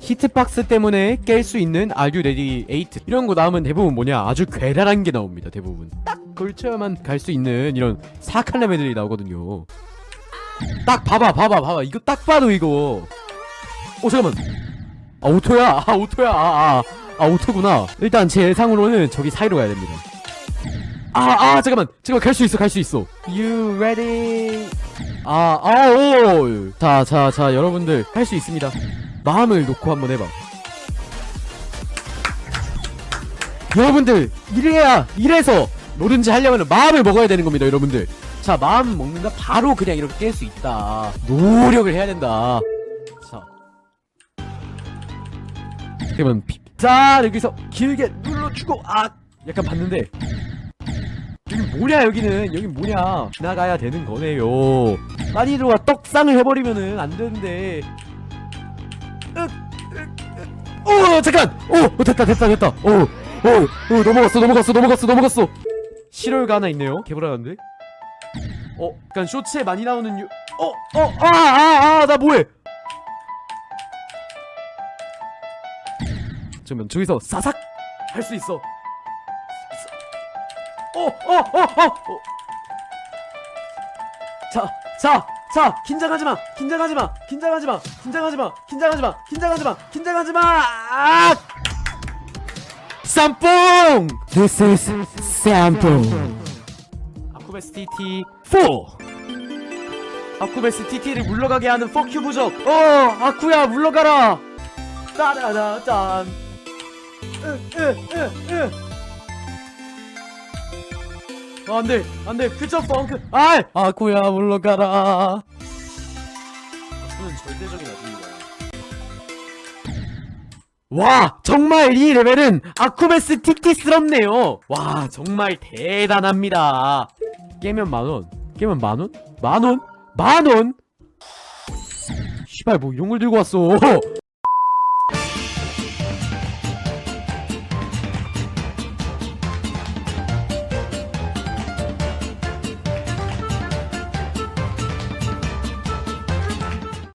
히트박스 때문에 깰 수 있는 you ready 8 이런 거 나오면 대부분 뭐냐? 아주 괴랄한 게 나옵니다 대부분. 딱 걸쳐야만 갈 수 있는 이런 사악한 레벨들이 나오거든요. 딱 봐봐 봐봐 봐봐. 이거 딱 봐도 이거. 어 잠깐만. 아 오토야? 아 오토야. 아, 아, 아 오토구나. 일단 제 예상으로는 저기 사이로 가야 됩니다. 아아 잠깐만. 잠깐만 갈수 있어 갈 수 있어. You ready? 아, 아아오자자 자 여러분들 할 수 있습니다 마음을 놓고 한번 해봐. 여러분들 이래야 이래서 뭐든지 하려면 마음을 먹어야 되는 겁니다 여러분들. 자 마음 먹는다 바로 그냥 이렇게 깰 수 있다. 노력을 해야 된다. 자. 그러면 피- 자 여기서 길게 눌러주고 아 약간 봤는데. 여기 뭐냐 여기는? 여기 뭐냐? 지나가야 되는 거네요. 난이도가 떡상을 해버리면은 안 되는데 어 잠깐! 어 됐다 됐다 됐다. 어, 넘어갔어 넘어갔어 넘어갔어 넘어갔어. 실월가 하나 있네요. 개불안한데? 어 약간 쇼츠에 많이 나오는 유... 어어아아아나 뭐해? 잠깐만 저기서 사삭 할 수 있어 어어어어. 자, 자, 자, 긴장하지 마, 긴장하지 마, 긴장하지 마, 긴장하지 마, 긴장하지 마, 긴장하지 마, 긴장하지 마. 아! 쌈뽕! This is 쌈뽕. 아쿠베스 TT 4. 아쿠베스 TT를 물러가게 하는 퍼큐 부적. 어, 아쿠야 물러가라. 따라라 짠. 으 으 으 으. 어, 안 돼, 안 돼, 그저 펑크. 아, 아쿠야 물러가라. 아쿠는 절대적인 아닙니다. 와, 정말 이 레벨은 아쿠베스 TT스럽네요. 와, 정말 대단합니다. 깨면 만 원, 깨면 만 원, 만 원, 만 원. 씨발 뭐 이런 걸 들고 왔어.